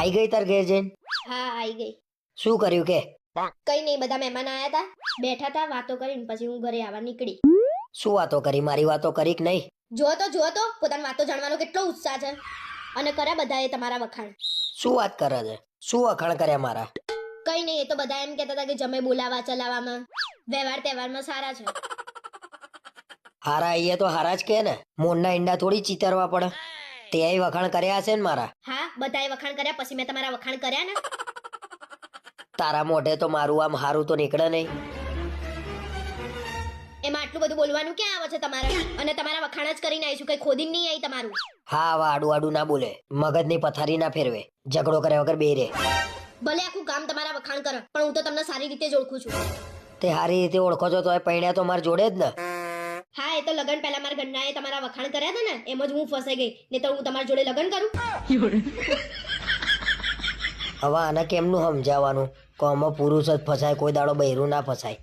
આઈ ગઈ તાર ઘેર જઈને? હા આઈ ગઈ. શું કર્યું કે? કઈ નહીં બધા મહેમાન આયા હતા બેઠા હતા વાતો કરીને પછી હું ઘરે આવવા નીકળી. શું વાતો કરી? મારી વાતો કરી કે નહીં? જો તો જો તો પોતાની વાતો જાણવાનો કેટલો ઉત્સાહ છે. અને કર્યા બધાએ તમારા વખાણ. શું વાત કરે છે? શું વખાણ કર્યા મારા? કઈ નહીં એ તો બધા એમ કહેતા હતા કે જમે બોલાવા ચલાવવામાં. વ્યવહાર તહેવારમાં સારા છે. હારા આઈએ તો હારા જ કે ને? મોરના ઈંડા થોડી ચીતરવા પડે. તે વખાણ કર્યા હશે ને મારા? હા બધાએ વખાણ કર્યા પછી મેં તમારા વખાણ કર્યા ને? તારા મોઢે તો મારું આમ હારું તો નીકળે નહીં એમાં આટલું બધું બોલવાનું ક્યાં આવે છે તમારે? અને તમારા વખાણ જ કરીને આવીશું કઈ ખોદી નહીં આવી તમારું. હા આવા આડું આડું ના બોલે. મગજની પથારી ના ફેરવે. ઝઘડો કર્યા વગર બે રે. ભલે આખું ગામ તમારા વખાણ કરે પણ હું તો તમને સારી રીતે જ ઓળખું છું. તે સારી રીતે ઓળખો છો તો એ પૈણ્યા તો માર જોડે જ ને. હા, એ તો લગન પહેલા મારા ઘરનાએ તમારા વખાણ કર્યા હતા ને, એમ જ હું ફસાઈ ગઈ. નહીં તો હું તમારી જોડે લગન કરું. હવે આને કેમનું સમજાવવાનું? કોમો પુરુષ જ ફસાય, કોઈ દાડો બહેરું ના ફસાય.